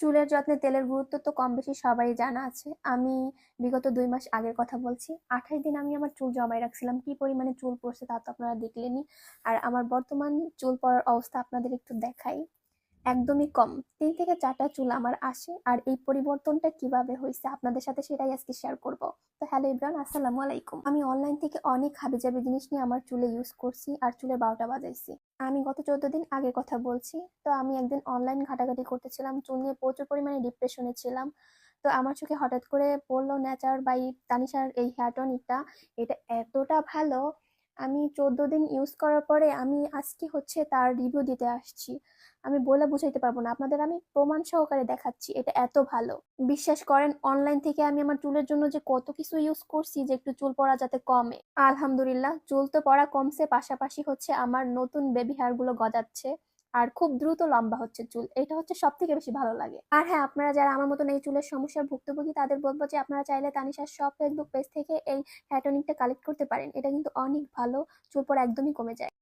চুলের যত্নে তেলের গুরুত্ব তো কম বেশি সবাই জানা আছে। আমি বিগত দুই মাস আগের কথা বলছি, আঠাশ দিন আমি আমার চুল জমায় রাখছিলাম, কি পরিমাণে চুল পড়ছে তা তো আপনারা দেখলেনি আর আমার বর্তমান চুল পড়ার অবস্থা আপনাদের একটু দেখাই। একদমই কম। তিন থেকে চারটা চুল আমার আসে। আর এই পরিবর্তনটা কীভাবে হয়েছে আপনাদের সাথে সেটাই আজকে শেয়ার করব। তো হ্যালো ইব্রান আসসালামু আলাইকুম। আমি অনলাইন থেকে অনেক হাবিজাবি জিনিস নিয়ে আমার চুলে ইউজ করছি আর চুলে বারোটা বাজাইছি। আমি গত চোদ্দ দিন আগের কথা বলছি। তো আমি একদিন অনলাইন ঘাটাঘাটি করতেছিলাম, চুল নিয়ে প্রচুর পরিমাণে ডিপ্রেশনে ছিলাম। তো আমার চোখে হঠাৎ করে পড়ল নেচার বাই তানিশার এই হেয়ার টনিকটা এটা এতটা ভালো আমি চোদ্দ দিন ইউজ করার পরে আমি আজকে হচ্ছে তার রিভিউ দিতে আসছি। আমি বলে বুঝাইতে পারব না। আপনাদের আমি প্রমাণ সহকারে দেখাচ্ছি, এটা এত ভালো। বিশ্বাস করেন অনলাইন থেকে আমি আমার চুলের জন্য যে কত কিছু ইউজ করছি যে একটু চুল পড়া যাতে কমে। আলহামদুলিল্লাহ, চুল তো পড়া কমছে, পাশাপাশি হচ্ছে আমার নতুন বেবি হেয়ারগুলো গজাচ্ছে। আর খুব দ্রুত লম্বা হচ্ছে চুল। এটা হচ্ছে সব থেকে বেশি ভালো লাগে। আর হ্যাঁ আপনারা যারা আমার মতন এই চুলের সমস্যার ভুক্তভোগী, তাদের বলব যে আপনারা চাইলে তানিশার সব ফেসবুক পেজ থেকে এই হ্যাটনিকটা কালেক্ট করতে পারেন। এটা কিন্তু অনেক ভালো, চুল পর একদমই কমে যায়।